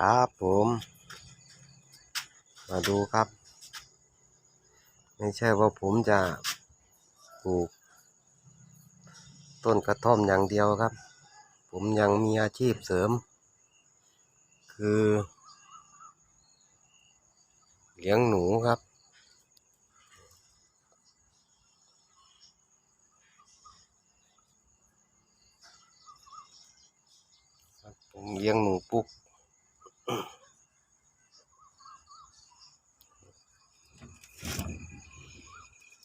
ครับผม มาดูครับ ไม่ใช่ว่าผมจะปลูก ต้นกระท่อมอย่างเดียวครับ ผมยังมีอาชีพเสริม คือเลี้ยงหนูครับผมเลี้ยงหนูปุ๊ก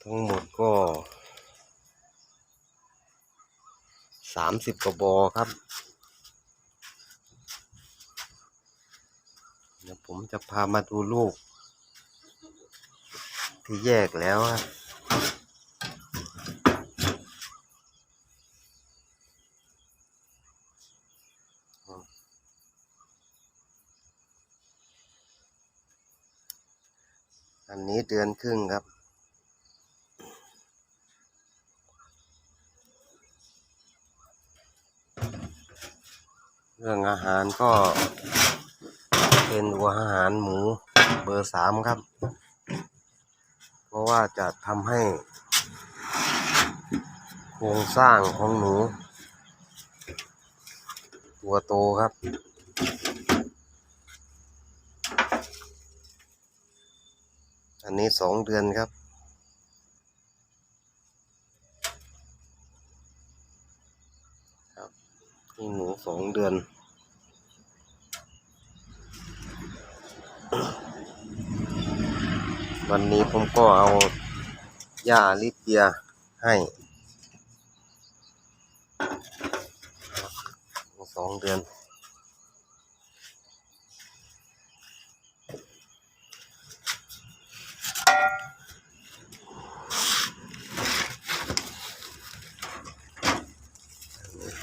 ทั้งหมดก็สามสิบกว่าบอครับ เดี๋ยวผมจะพามาดูลูก ที่แยกแล้วครับอันนี้เดือนครึ่งครับ เรื่องอาหารก็เป็นหัวอาหารหมูเบอร์สามครับ เพราะว่าจะทำให้โครงสร้างของหนู ตัวโตครับอันนี้สองเดือนครับครับนี่หนู สองเดือน วันนี้ผมก็เอาหญ้าลิเปียให้สองเดือน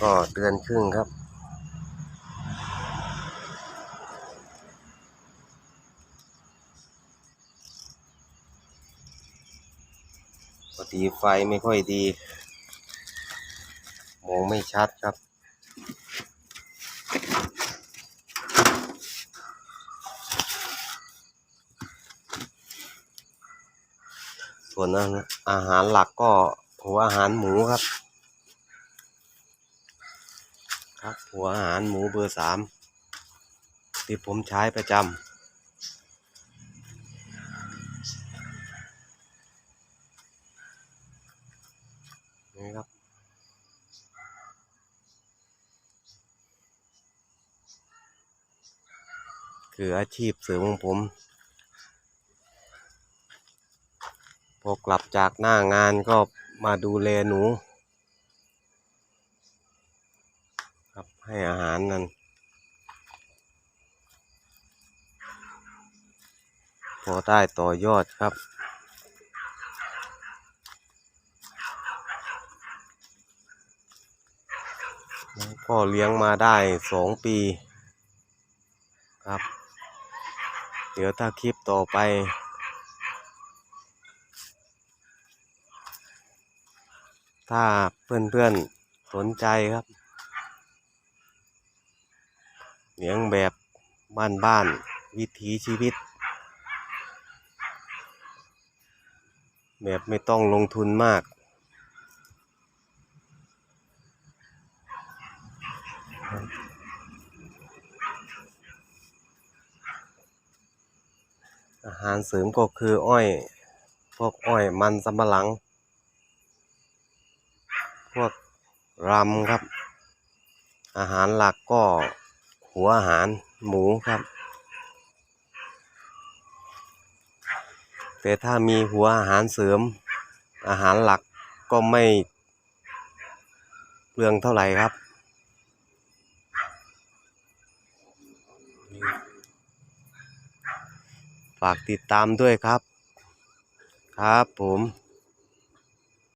ก็เดือนครึ่งครับ พอดีไฟไม่ค่อยดี มองไม่ชัดครับ ส่วนอาอาหารหลักก็หัวอาหารหมูครับ ครับหัวอาหารหมูเบอร์สามที่ผมใช้ประจำ ครับ คืออาชีพเสริมของผม พอกลับจากหน้างานก็มาดูแลหนู ครับให้อาหารนั่นพอได้ต่อยอดครับ ก็เลี้ยงมาได้สองปีครับ เดี๋ยวถ้าคลิปต่อไป ถ้าเพื่อนๆสนใจครับ เลี้ยงแบบบ้านๆวิถีชีวิต แบบไม่ต้องลงทุนมาก อาหารเสริมก็คืออ้อย พวกอ้อยมันสำปะหลัง พวกรำครับ อาหารหลักก็หัวอาหารหมูครับ แต่ถ้ามีหัวอาหารเสริม อาหารหลักก็ไม่เปลืองเท่าไหร่ครับ ฝากติดตามด้วยครับ ครับผม